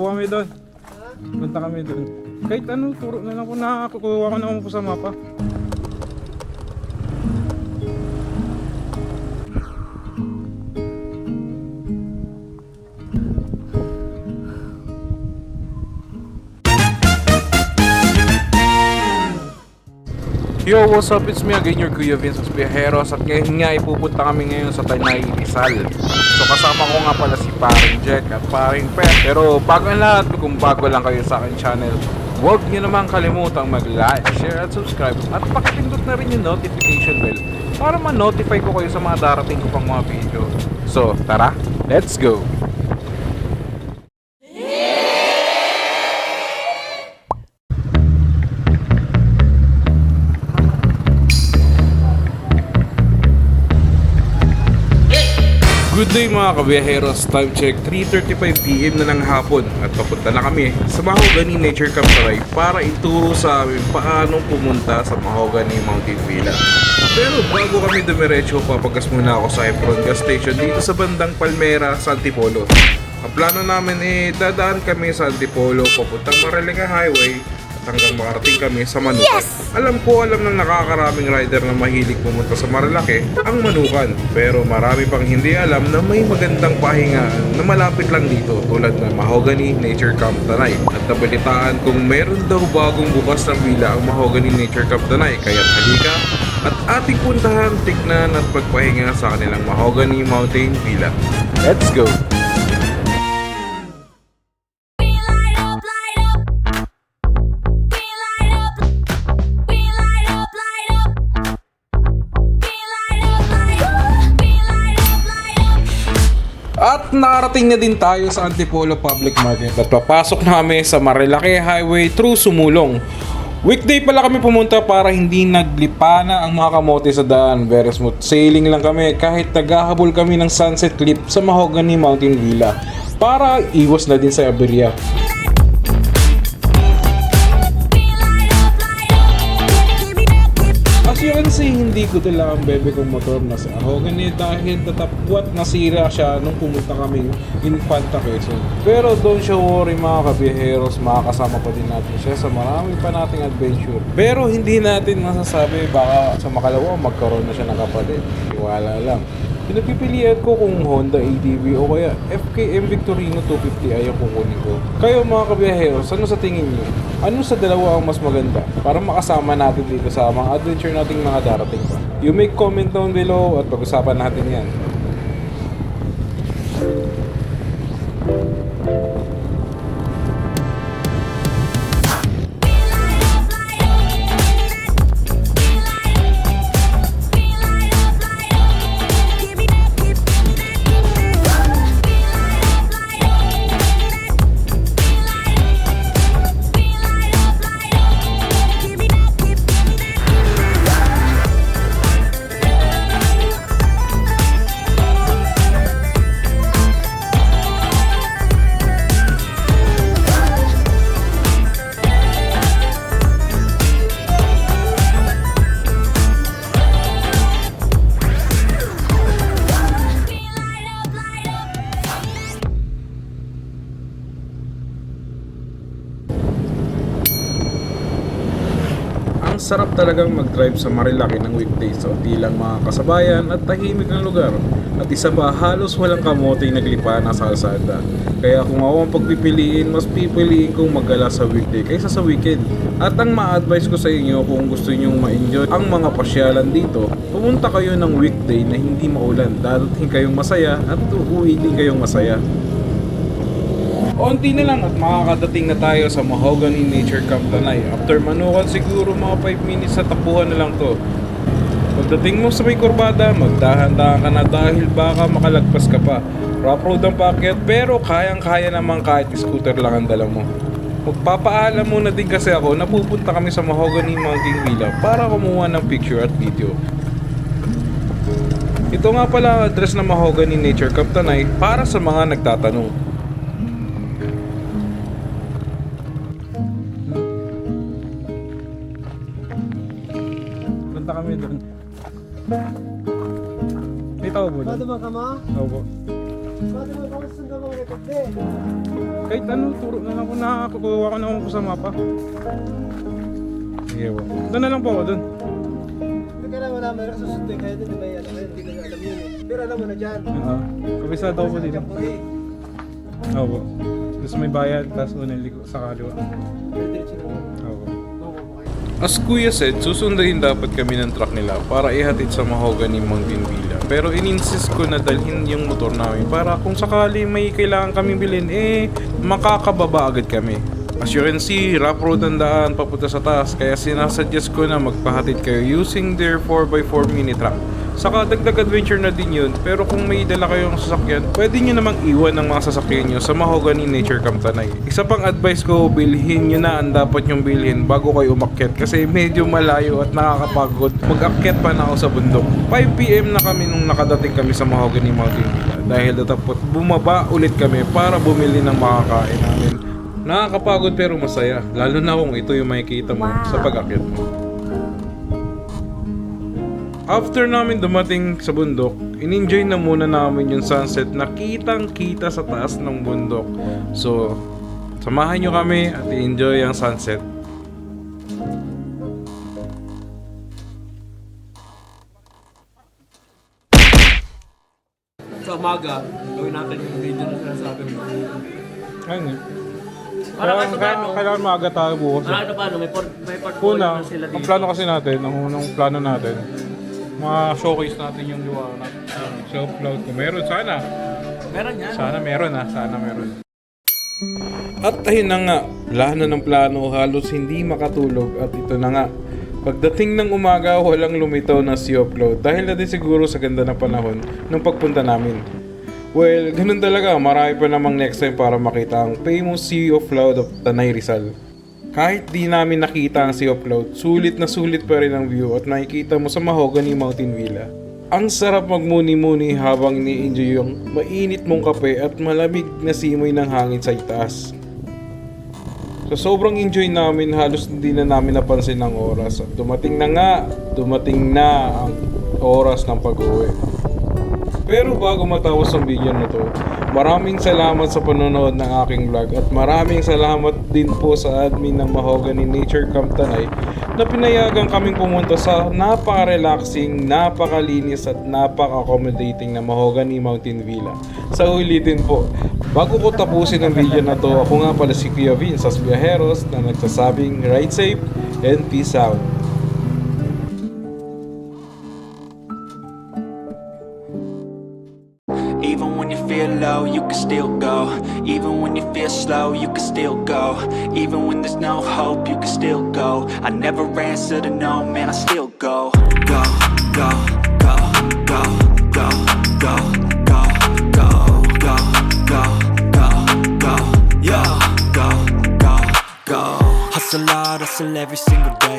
po kami doon. Punta kami doon. Kahit ano, turo na lang po na kukuha ko na po sa mapa. Yo, what's up? It's me again, your Kuya Vince Espiajeros At ngayon nga, ipupunta kami ngayon sa Tanay Rizal So kasama ko nga pala si Paring Jack at Paring Pet. Pero bago ang lahat, kung bago lang kayo sa akin channel Huwag nyo naman kalimutang mag-like, share at subscribe. At pakipindot na rin yung notification bell Para ma-notify ko kayo sa mga darating ko pang mga video. So, tara, let's go! Good day mga kabiyaheros, time check 3.35pm na ng hapon at papunta na kami sa Mahogany Nature Camp Taray para ituro sa amin paano pumunta sa Mahogany Mountain Villa. Pero bago kami dumiretso, papagas muna ako sa Efron Gas Station dito sa bandang Palmera, sa Antipolo. Ang plano namin eh, dadaan kami sa Antipolo papuntang Marilanga Highway at hanggang makarating kami sa Manukan. Alam ko, alam ng nakakaraming rider na mahilig pumunta sa Marilake ang Manukan. Pero marami pang hindi alam na may magandang pahingaan na malapit lang dito tulad ng Mahogany Nature Camp Tanay. At nabalitaan kung meron daw bagong bukas ng villa ang Mahogany Nature Camp Tanay. Kaya halika at ating puntahan, tignan at pagpahinga sa kanilang Mahogany Mountain Villa. Let's go! Nakarating na din tayo sa Antipolo Public Market at papasok na kami sa Marilake Highway through Sumulong. Weekday pala kami pumunta para hindi naglipa na ang mga kamote sa daan. Very smooth sailing lang kami kahit naghahabol kami ng sunset clip sa Mahogany Mountain Villa para iwas na din sa aberya. Ko dala ang bebe kong motor na sa Mahogany dahil natapwat nasira siya nung pumunta kaming Infanta Quezon. Pero don't you worry mga kabiheros, makakasama pa din natin siya sa marami pa nating adventure. Pero hindi natin masasabi baka sa makalawa magkaroon na siya ng kapatid. Iwala lang. Pinagpipilian ko kung Honda ADV o kaya FKM Victorino 250 ay ang kukunin ko. Kayo mga kabiyaheros, ano sa tingin niyo? Ano sa dalawa ang mas maganda? Para makasama natin dito sa mga adventure nating mga darating pa. You make comment down below at pag-usapan natin yan. Sarap talagang mag-drive sa Marilaki ng weekdays so di lang mga kasabayan at tahimik ang lugar. At isa pa, halos walang kamote naglipa na sa kalsada. Kaya kung ako ang pagpipiliin, mas pipiliin kong magala sa weekday kaysa sa weekend. At ang ma-advise ko sa inyo kung gusto nyong ma-enjoy ang mga pasyalan dito, pumunta kayo ng weekday na hindi maulan. Dadating kayong masaya at uuwi din kayong masaya. Onti na lang at makakadating na tayo sa Mahogany Nature Camp Tanay. After manukan siguro mga 5 minutes sa tapuhan na lang to. Pagdating mo sa may kurbada, magdahan-dahan ka na dahil baka makalagpas ka pa. Rough road ang paakyat pero kayang-kaya naman kahit scooter lang ang dala mo. Magpapaalam muna din kasi ako na pupunta kami sa Mahogany Mountain Villa para kumuha ng picture at video. Ito nga pala ang address ng Mahogany Nature Camp Tanay para sa mga nagtatanong. May tao po Ano doon? ba ka mo? Opo. Bakit naman ako sa mga record eh? Kahit ano, turo na lang kung nakakuha ko na ako sa mapa. Sige po. Doon na lang po ako doon. Hindi ka naman namin nakasusundin kayo din may ano kayo, hindi ko na alam yun eh. Pero alam mo na dyan. Oo. Kabisado ko po dito. Oo po. Tapos may bayad, tapos unang sa kaliwa. As Kuya said, susundahin dapat kami ng truck nila para ihatid sa Mahogany Mountain Villa. Pero ininsist ko na dalhin yung motor namin para kung sakali may kailangan kaming bilhin, eh, makakababa agad kami. As you can see, rough road ang daan papunta sa taas, kaya sinasuggest ko na magpahatid kayo using their 4x4 mini truck. Saka dagdag adventure na din yun, pero kung may dala kayong sasakyan, pwede nyo namang iwan ng mga sasakyan nyo sa Mahogany Nature Camp Tanay. Isa pang advice ko, bilhin nyo na ang dapat nyong bilhin bago kayo umakyat kasi medyo malayo at nakakapagod. Mag-akyat pa na ako sa bundok. 5pm na kami nung nakadating kami sa Mahogany Mountain Villa dahil datapot bumaba ulit kami para bumili ng makakain namin. Nakakapagod pero masaya, lalo na kung ito yung makikita mo sa pag-akyat mo. After namin dumating sa bundok, in-enjoy na muna namin yung sunset na kitang kita sa taas ng bundok. So, samahan nyo kami at i-enjoy ang sunset. sa umaga, gawin natin yung video na sinasabi mo. Ayun eh. Para kahit paano, kailangan maaga tayo bukas. para kahit paano, may, por- may portfolio Una, na sila ang dito. plano kasi natin, ang unang plano natin, ma-showcase natin yung gawa natin. Self-cloud ko. Meron sana. Meron yan. Sana meron ha, sana meron. At ayun na nga, plano ng plano, halos hindi makatulog at ito na nga. Pagdating ng umaga, walang lumitaw na Sea Cloud dahil na din siguro sa ganda ng panahon ng pagpunta namin. Well, ganun talaga, marami pa namang next time para makita ang famous Sea of Cloud of Tanay Rizal. Kahit di namin nakita ang Sea of Cloud, sulit na sulit pa rin ang view at nakikita mo sa Mahogany Mountain Villa. Ang sarap magmuni-muni habang ni-enjoy yung mainit mong kape at malamig na simoy ng hangin sa itaas. So sobrang enjoy namin, halos hindi na namin napansin ang oras. At dumating na nga, dumating na ang oras ng pag-uwi. Pero bago matapos ang video na to, maraming salamat sa panonood ng aking vlog at maraming salamat din po sa admin ng Mahogany Nature Camp Tanay na pinayagan kaming pumunta sa napaka-relaxing, napakalinis at napaka-accommodating na Mahogany Mountain Villa. Sa ulitin po, bago ko tapusin ang video na to, ako nga pala si Kuya Vince as Viajeros na nagsasabing ride safe and peace out. Still go. Even when you feel slow, you can still go. Even when there's no hope, you can still go. I never answer to no, man, I still go. Go, go, go, go, go, go, go, go, go, go, go, go, yeah, go, go, go. Hustle hard, hustle every single day.